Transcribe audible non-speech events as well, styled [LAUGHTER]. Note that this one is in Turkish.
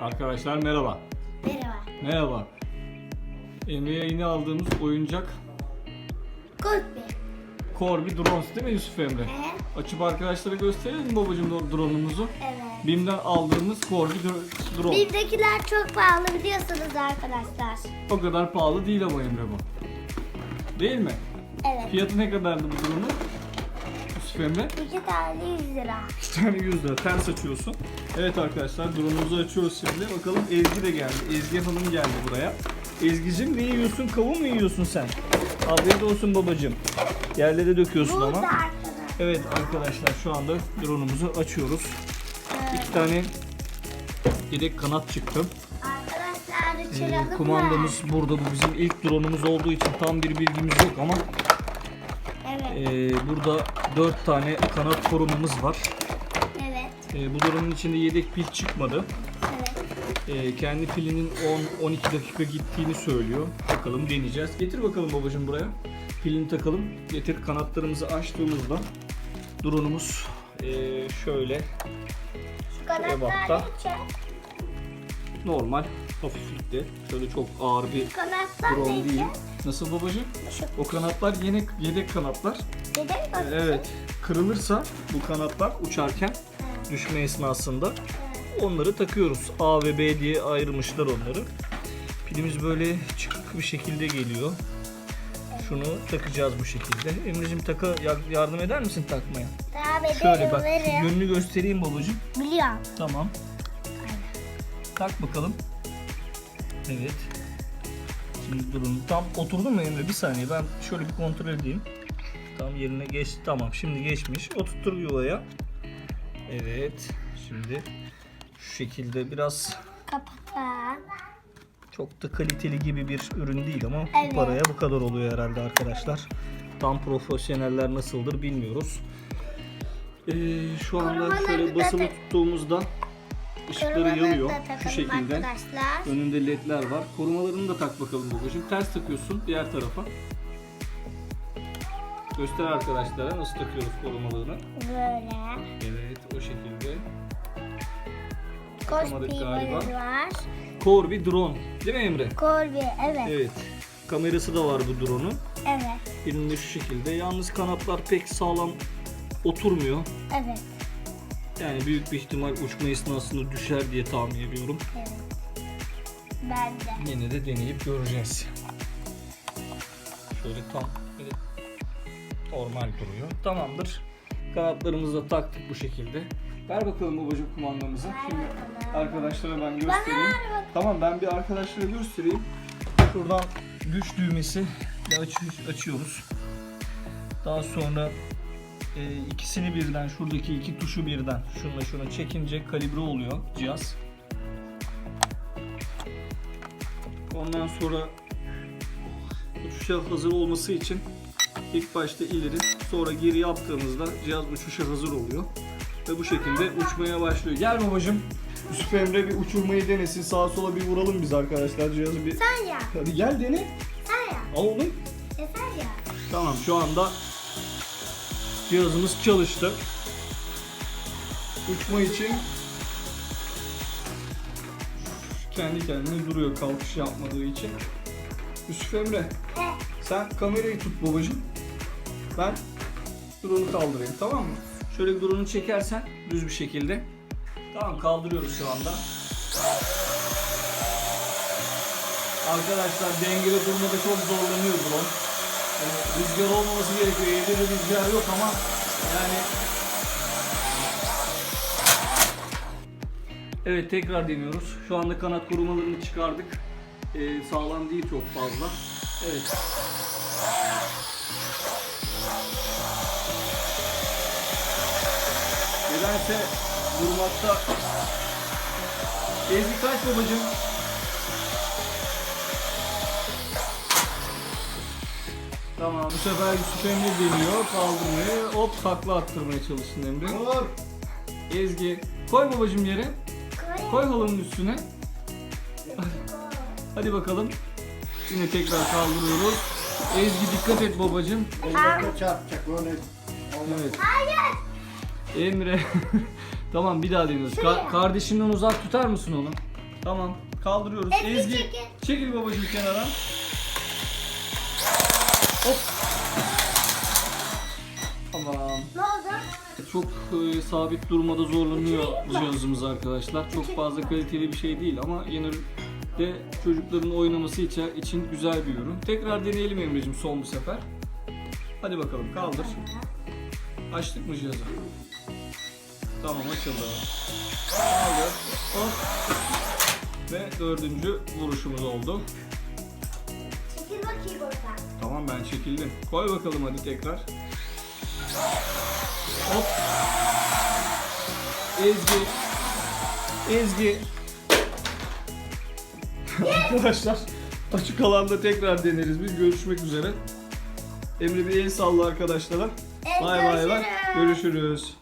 Arkadaşlar merhaba. Merhaba. Merhaba. Emre'ye yeni aldığımız oyuncak Korkma. Corby Drones değil mi Yusuf Emre? Ee, Açıp arkadaşlara gösterelim mi babacığım drone'umuzu? evet. BİM'den aldığımız Corby dro- drone. Bizdekiler çok pahalı biliyorsunuz arkadaşlar. O kadar pahalı değil ama Emre bu. Değil mi? Evet. Fiyatı ne kadardı bu drone'un? Yusuf Emre? İki tane 100 lira. Bir tane 100 lira ters açıyorsun. Evet arkadaşlar drone'umuzu açıyoruz şimdi. Bakalım Ezgi de geldi. Ezgi Hanım geldi buraya. Ezgi'cim ne yiyorsun? Kavun mu yiyorsun sen? Afiyet olsun babacığım. Yerlere döküyorsun Burada ama. arkadaşlar. Evet arkadaşlar şu anda drone'umuzu açıyoruz. İki tane yedek kanat çıktı. Arkadaşlar Ee, kumandamız burada. Bu bizim ilk drone'umuz olduğu için tam bir bilgimiz yok ama Evet. ee, burada 4 tane kanat korumamız var. Evet. Ee, bu drone'un içinde yedek pil çıkmadı. Evet. Ee, kendi pilinin 10-12 dakika gittiğini söylüyor. Bakalım deneyeceğiz. Getir bakalım babacığım buraya. Pilini takalım. Getir kanatlarımızı açtığımızda drone'umuz ee, şöyle Şu kanatlar normal hafiflikte. Şöyle çok ağır bir Kanatlar drone değil. Nasıl babacığım? Şu O kanatlar yine yedek kanatlar. Neden Ee, bakıyorsun? Evet. Kırılırsa bu kanatlar uçarken düşme esnasında onları takıyoruz. A ve B diye ayırmışlar onları. Pilimiz böyle çıkık bir şekilde geliyor. Şunu takacağız bu şekilde. Emre'cim taka ya- yardım eder misin takmaya? Devam ederim. Şöyle bak yönünü göstereyim babacığım. Biliyorum. Tamam. Tak bakalım. Evet. Şimdi durun. Tam oturdu mu Emre? Bir saniye ben şöyle bir kontrol edeyim. Tam yerine geç. Tamam şimdi geçmiş. Oturttur yuvaya. Evet. Şimdi şu şekilde biraz Kapatalım. çok da kaliteli gibi bir ürün değil ama Evet. bu paraya bu kadar oluyor herhalde arkadaşlar. Tam profesyoneller nasıldır bilmiyoruz. Ee, şu anda şöyle basılı tuttuğumuzda ışıkları Korumaları yanıyor. da Şu takalım şekilde. Arkadaşlar. Önünde ledler var. Korumalarını da tak bakalım babacığım. Ters takıyorsun diğer tarafa. Göster arkadaşlara nasıl takıyoruz korumalarını. Böyle. Evet o şekilde. Takamadık galiba. pivotu var. Corby drone. Değil mi Emre? Korbi evet. Evet. Kamerası da var bu drone'un. Evet. Elinde şu şekilde. Yalnız kanatlar pek sağlam oturmuyor. Evet. Yani büyük bir ihtimal uçma esnasında düşer diye tahmin ediyorum. Evet. Ben de. Yine de deneyip göreceğiz. Şöyle tam böyle normal duruyor. Tamamdır. Kanatlarımızı da taktık bu şekilde. Ver bakalım babacığım kumandamızı. Şimdi arkadaşlara ben göstereyim. ver bakalım. Tamam ben bir arkadaşlara göstereyim. Şuradan güç düğmesi açıyoruz. Daha sonra e, ikisini birden şuradaki iki tuşu birden şununla şunu çekince kalibre oluyor cihaz. Ondan sonra uçuşa hazır olması için ilk başta ileri sonra geri yaptığımızda cihaz uçuşa hazır oluyor. Ve bu şekilde uçmaya başlıyor. Gel babacım. Yusuf Emre bir uçurmayı denesin. Sağa sola bir vuralım biz arkadaşlar. Cihazı bir... Sen ya. Hadi gel dene. Sen ya. Al oğlum. E sen ya. Tamam şu anda cihazımız çalıştı. Uçma için kendi kendine duruyor kalkış yapmadığı için. Yusuf Emre sen kamerayı tut babacığım. Ben drone'u kaldırayım tamam mı? Şöyle drone'u çekersen düz bir şekilde. Tamam kaldırıyoruz şu anda. Arkadaşlar dengede durmada çok zorlanıyor drone. Rüzgar olmaması gerekiyor. Evde de rüzgar yok ama yani Evet tekrar deniyoruz. Şu anda kanat korumalarını çıkardık. Ee, sağlam değil çok fazla. Evet. Nedense durmakta Ezgi kaç babacığım? Tamam bu sefer Yusuf Emre deniyor kaldırmaya hop takla attırmaya çalışsın Emre. Dur. Ezgi koy babacığım yere Koy. koy halının üstüne. Hadi bakalım. Yine tekrar kaldırıyoruz. Ezgi dikkat et babacığım. Ellerine çarpacak öyle. Evet. Hayır. Emre. [LAUGHS] tamam bir daha deniyoruz. Ka- kardeşinden uzak tutar mısın onu? Tamam. Kaldırıyoruz. Ezgi, Ezgi. çekil. Çekil babacığım kenara. Hop. Tamam. Ne oldu? Çok e, sabit durmada zorlanıyor cihazımız arkadaşlar. Çok fazla kaliteli bir şey değil ama yine de çocukların oynaması için, için güzel bir ürün. Tekrar deneyelim Emre'cim son bir sefer. Hadi bakalım kaldır. Açtık mı cihazı? Tamam açıldı. Kaldır. Hop. Ve dördüncü vuruşumuz oldu. Çekil bakayım oradan. Tamam ben çekildim. Koy bakalım hadi tekrar. Hop. Ezgi. Ezgi. [LAUGHS] Arkadaşlar açık alanda tekrar deneriz biz. Görüşmek üzere. Emre bir el salla arkadaşlara. Bay bay bay. Görüşürüz.